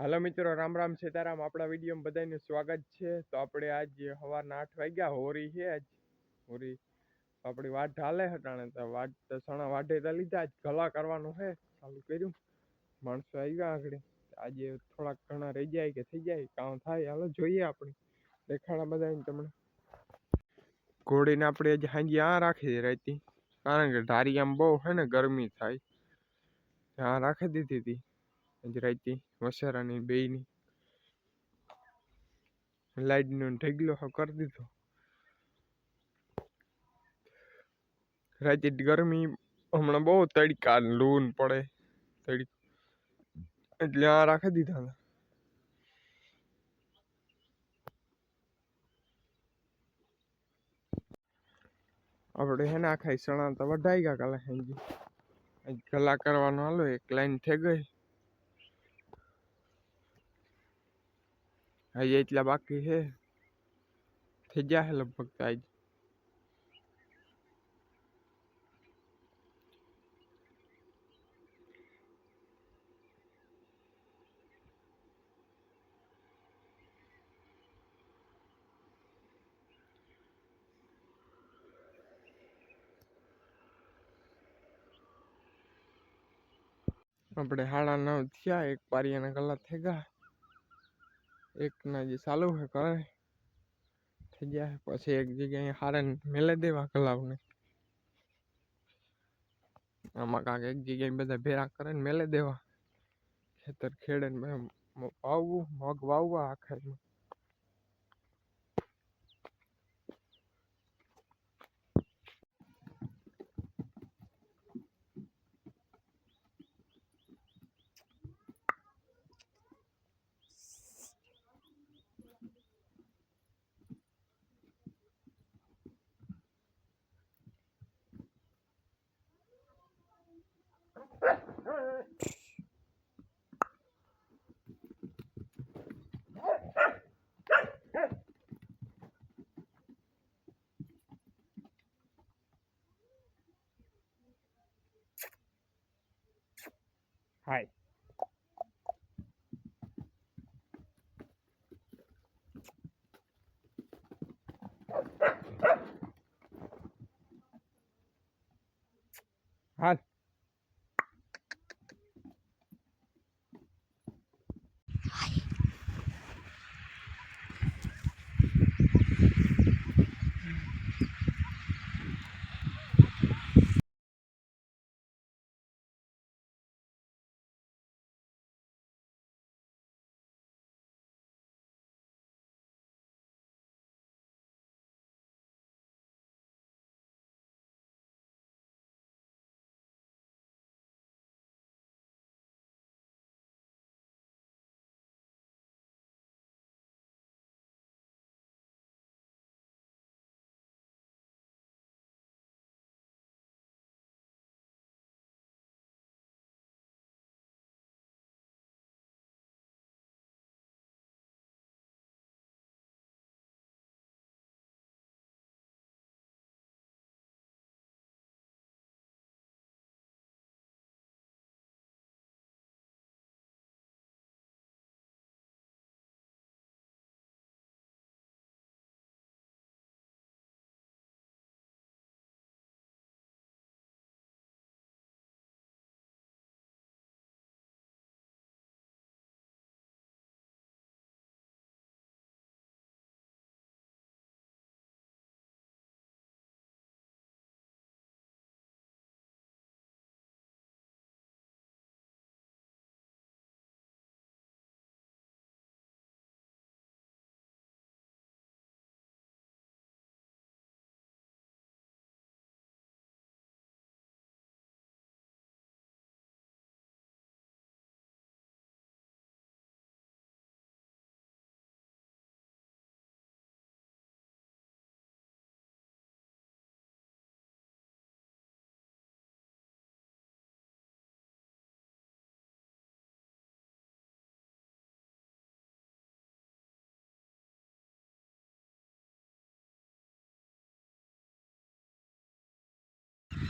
હાલો મિત્રો રામ રામ સીતારામ આપણા વિડીયોમાં બધાનું સ્વાગત છે તો આપણે આજ સવારના આઠ વાગ્યા હોરી છે આજ હોરી આપણી વાટ હાલે હટાણે તો વાટ તો સણા વાઢે તો લીધા જ ગલા કરવાનું છે ચાલુ કર્યું માણસો આવ્યા આગળ આજે થોડાક ઘણા રહી જાય કે થઈ જાય કામ થાય હાલો જોઈએ આપણે દેખાડા બધાને તમને ઘોડીને આપણે આજે હાંજી આ રાખી રહેતી કારણ કે ધારી આમ બહુ છે ને ગરમી થાય આ રાખી દીધી હતી રાઈતી વસારાની બેયની લાઈટનો ઢગલો કરી દીધો રાતે ગરમી હમણાં બહુ તડકા લૂન પડે તડક એટલે આ રાખી દીધા હતા આપણે હે ને આખા સણા તો વઢાઈ ગયા કાલે હેંજી કલા કરવાનો હાલો એક લાઈન થઈ ગઈ હજી એટલા બાકી છે થઈ જશે લગભગ આજ આપણે સાડા નવ થયા એક પારિયાના કલાક થઈ ગયા એકના જે ચાલુ છે કરે થઈ ગયા પછી એક જગ્યાએ હારે મેલે દેવા કલાવને આમાં કાંક એક જગ્યાએ બધા ભેરા કરે ને મેલે દેવા ખેતર ખેડે ને ભાવવું મગ વાવવા આખરમાં Hi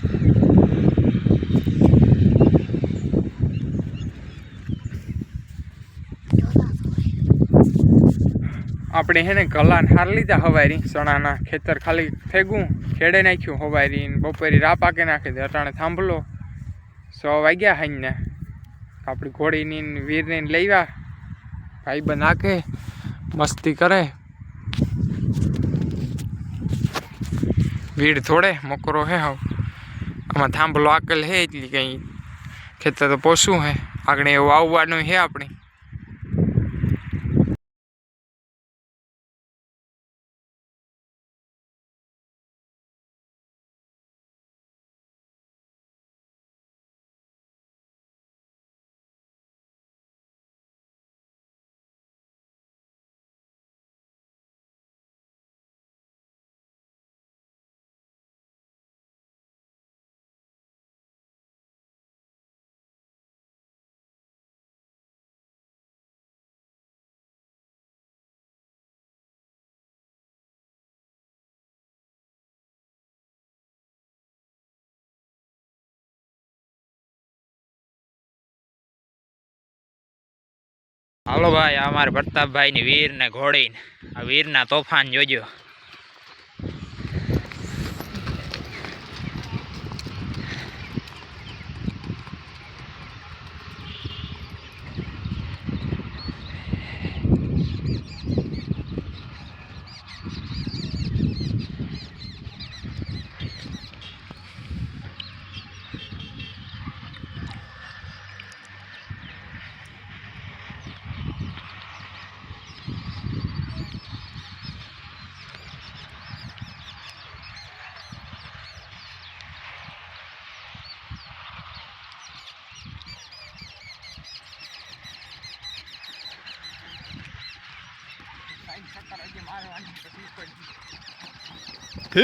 આપડે હે ને કલ્લાન હાર લીધા હવા રીક્ષણાના ખેતર ખાલી ફેગુ ખેડે નાખ્યું હવા રીન બપર રા પાકે નાખી દે અટાણે થામ્બલો સો વાગ્યા હૈ ને આપડી ઘોડી નીન વીર નીન લેવા ભાઈ બનાકે મસ્તી કરે વીડ થોડે મકરો હે હો આમાં થાંભલો આકેલ હે એટલી કંઈ ખેતર તો પોસું હે આગળ એવું આવવાનું છે આપણે હાલો ભાઈ અમારે પ્રતાપભાઈની વીરને ઘોડીને આ વીરના તોફાન જોજો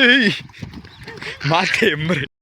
Ehi, ma માથે m b r e